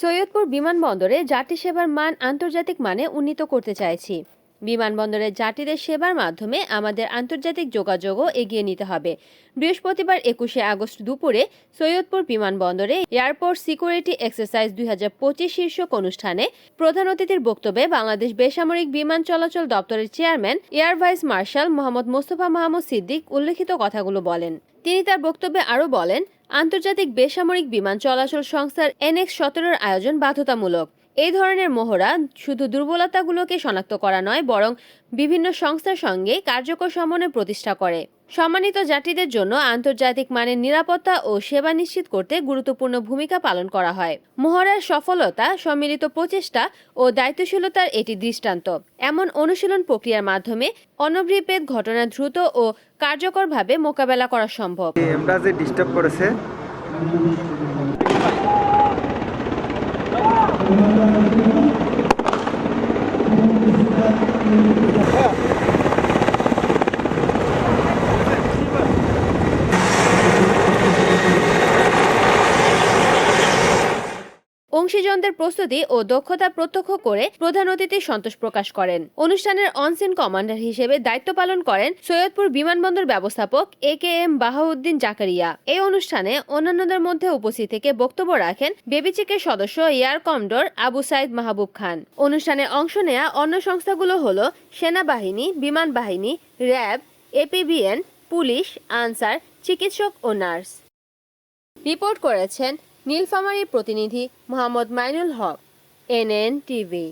সৈয়দপুর বিমানবন্দরে যাত্রী সেবার মান আন্তর্জাতিক মানে উন্নীত করতে চাইছি। বিমানবন্দরের যাত্রীদের সেবার মাধ্যমে আমাদের আন্তর্জাতিক যোগাযোগও এগিয়ে নিতে হবে। বৃহস্পতিবার একুশে আগস্ট দুপুরে সৈয়দপুর বিমানবন্দরে এয়ারপোর্ট সিকিউরিটি এক্সারসাইজ দুই হাজার পঁচিশ শীর্ষক অনুষ্ঠানে প্রধান অতিথির বক্তব্যে বাংলাদেশ বেসামরিক বিমান চলাচল দপ্তরের chairman, air vice marshal Mohammad Mostafa Mahmud Siddique উল্লেখিত কথাগুলো বলেন। তিনি তার বক্তব্যে আরও বলেন, আন্তর্জাতিক বেসামরিক বিমান চলাচল সংস্থার এনএক্স সতেরোর আয়োজন বাধ্যতামূলক। এই ধরনের মহড়া শুধু দুর্বলতাগুলোকে শনাক্ত করা নয়, বরং বিভিন্ন সংস্থার সঙ্গে কার্যকর সমন্বয় প্রতিষ্ঠা করে। সম্মানিত যাত্রীদের জন্য আন্তর্জাতিক মানের নিরাপত্তা ও সেবা নিশ্চিত করতে গুরুত্বপূর্ণ ভূমিকা পালন করা হয়। মহড়ার সফলতা, সম্মিলিত প্রচেষ্টা ও দায়িত্বশীলতার এটি দৃষ্টান্ত। এমন অনুশীলন প্রক্রিয়ার মাধ্যমে অনভিপ্রেত ঘটনা দ্রুত ও কার্যকরভাবে মোকাবেলা করা সম্ভব। করেছে। Thank you. অংশীজনদের প্রস্তুতি ও দক্ষতা প্রত্যক্ষ করে প্রধান অতিথি সন্তোষ প্রকাশ করেন। অনুষ্ঠানের অনসিন কমান্ডার হিসেবে দায়িত্ব পালন করেন সৈয়দপুর বিমানবন্দর ব্যবস্থাপক A K M Bahauddin Zakaria. এই অনুষ্ঠানে অন্যান্যদের মধ্যে উপস্থিত থেকে বক্তব্য রাখেন বেবিচিকের সদস্য এয়ার কমডোর আবু সাইদ মাহবুব খান। অনুষ্ঠানে অংশ নেয়া অন্য সংস্থাগুলো হল সেনাবাহিনী, বিমান বাহিনী, র্যাব এপিবিএন পুলিশ, আনসার, চিকিৎসক ও নার্স। রিপোর্ট করেছেন নীলফামারী প্রতিনিধি মোহাম্মদ মাইনুল হক এনএন টিভি।